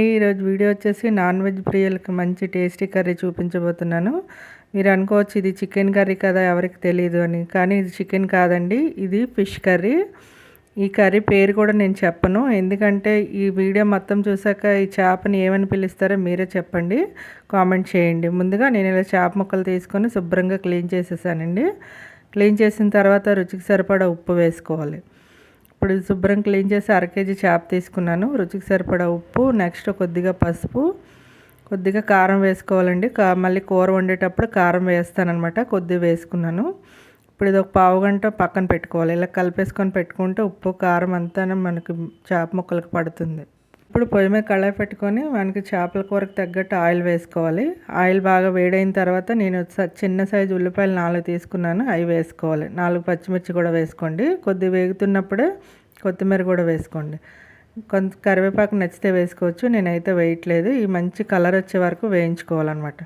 అండి ఈరోజు వీడియో వచ్చేసి నాన్ వెజ్ ప్రియులకి మంచి టేస్టీ కర్రీ చూపించబోతున్నాను. మీరు అనుకోవచ్చు ఇది చికెన్ కర్రీ కదా ఎవరికి తెలియదు అని. కానీ ఇది చికెన్ కాదండి ఇది ఫిష్ కర్రీ. ఈ కర్రీ పేరు కూడా నేను చెప్పను. ఎందుకంటే ఈ వీడియో మొత్తం చూసాక ఈ చేపని ఏమని పిలుస్తారో మీరే చెప్పండి. కామెంట్ చేయండి. ముందుగా నేను ఇలా చేప ముక్కలు తీసుకొని శుభ్రంగా క్లీన్ చేసేసానండి. క్లీన్ చేసిన తర్వాత రుచికి సరిపడా ఉప్పు వేసుకోవాలి. ఇప్పుడు శుభ్రం క్లీన్ చేసి అర కేజీ చేప తీసుకున్నాను. రుచికి సరిపడా ఉప్పు నెక్స్ట్ కొద్దిగా పసుపు కొద్దిగా కారం వేసుకోవాలండి. కా మళ్ళీ కూర వండేటప్పుడు కారం వేస్తానమాట కొద్దిగా వేసుకున్నాను. ఇప్పుడు ఇది ఒక పావు గంట పక్కన పెట్టుకోవాలి. ఇలా కలిపేసుకొని పెట్టుకుంటే ఉప్పు కారం అంతా మనకి చేప ముక్కలకు పడుతుంది. ఇప్పుడు పొయ్యి మీద కళాయి పెట్టుకొని మనకి చేపల కూరకు తగ్గట్టు ఆయిల్ వేసుకోవాలి. ఆయిల్ బాగా వేడైన తర్వాత నేను చిన్న సైజు ఉల్లిపాయలు నాలుగు తీసుకున్నాను. అవి వేసుకోవాలి. నాలుగు పచ్చిమిర్చి కూడా వేసుకోండి. కొద్దిగా వేగుతున్నప్పుడే కొత్తిమీర కూడా వేసుకోండి. కొంత కరివేపాకు నచ్చితే వేసుకోవచ్చు. నేనైతే వేయట్లేదు. ఈ మంచి కలర్ వచ్చే వరకు వేయించుకోవాలన్నమాట.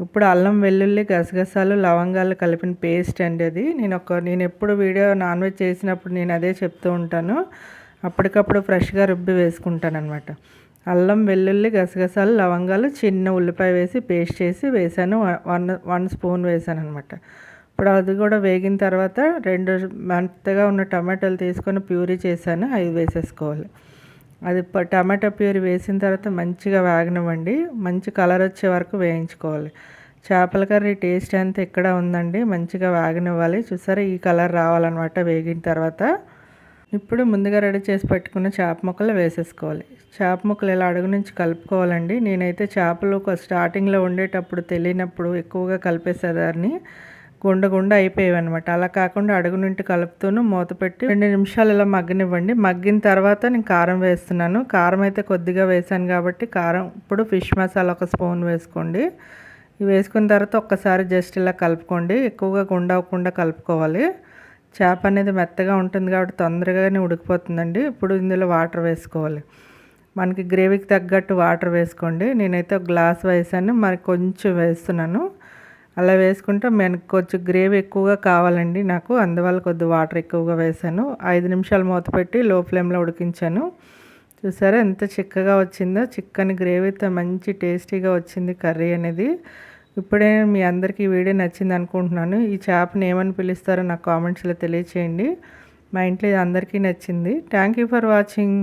ఇప్పుడు అల్లం వెల్లుల్లి గసగసాలు లవంగాలు కలిపిన పేస్ట్ అండి అది. నేను ఒక నేను ఎప్పుడు వీడియో నాన్ వెజ్ చేసినప్పుడు నేను అదే చెప్తూ ఉంటాను. అప్పటికప్పుడు ఫ్రెష్గా రుబ్బి వేసుకుంటాను అనమాట అల్లం వెల్లుల్లి గసగసాలు లవంగాలు చిన్న ఉల్లిపాయ వేసి పేస్ట్ చేసి వేసాను. వన్ వన్ స్పూన్ వేసాను అనమాట ఇప్పుడు అది కూడా వేగిన తర్వాత రెండు మెత్తగా ఉన్న టమాటాలు తీసుకొని ప్యూరీ చేశాను. అవి వేసేసుకోవాలి. అది టమాటా ప్యూరీ వేసిన తర్వాత మంచిగా వేగనివ్వండి. మంచి కలర్ వచ్చే వరకు వేయించుకోవాలి. చేపల కర్రీ టేస్ట్ అంతా ఇక్కడ ఉందండి. మంచిగా వేగనివ్వాలి. చూసారా ఈ కలర్ రావాలన్నమాట వేగిన తర్వాత. ఇప్పుడు ముందుగా రెడీ చేసి పెట్టుకున్న చేప ముక్కలు వేసేసుకోవాలి. చేప ముక్కలు ఇలా అడుగు నుంచి కలుపుకోవాలండి. నేనైతే చేపలు ఒక స్టార్టింగ్లో ఉండేటప్పుడు తెలియనప్పుడు ఎక్కువగా కలిపేసేదాన్ని. గుండ గుండ అయిపోయేవి అనమాట అలా కాకుండా అడుగు నుండి కలుపుతూను మూత పెట్టి రెండు నిమిషాలు ఇలా మగ్గనివ్వండి. మగ్గిన తర్వాత నేను కారం వేస్తున్నాను. కారం అయితే కొద్దిగా వేసాను కాబట్టి కారం ఇప్పుడు ఫిష్ మసాలా ఒక స్పూన్ వేసుకోండి. ఇవి వేసుకున్న తర్వాత ఒక్కసారి జస్ట్ ఇలా కలుపుకోండి. ఎక్కువగా గుండ అవ్వకుండా కలుపుకోవాలి. చేప అనేది మెత్తగా ఉంటుంది కాబట్టి తొందరగానే ఉడికిపోతుందండి. ఇప్పుడు ఇందులో వాటర్ వేసుకోవాలి. మనకి గ్రేవీకి తగ్గట్టు వాటర్ వేసుకోండి. నేనైతే ఒక గ్లాస్ వేసాను. మరి కొంచెం వేస్తున్నాను. అలా వేసుకుంటే మనకు కొంచెం గ్రేవీ ఎక్కువగా కావాలండి నాకు. అందువల్ల కొద్ది వాటర్ ఎక్కువగా వేసాను. ఐదు నిమిషాలు మూత పెట్టి లో ఫ్లేమ్లో ఉడికించాను. చూసారా ఎంత చిక్కగా వచ్చిందో. చిక్కని గ్రేవీతో మంచి టేస్టీగా వచ్చింది కర్రీ అనేది. ఇప్పుడే మీ అందరికీ వీడియో నచ్చింది అనుకుంటున్నాను. ఈ చేపని ఏమని పిలుస్తారో నాకు కామెంట్స్లో తెలియచేయండి. మా ఇంట్లో అందరికీ నచ్చింది. Thank you for watching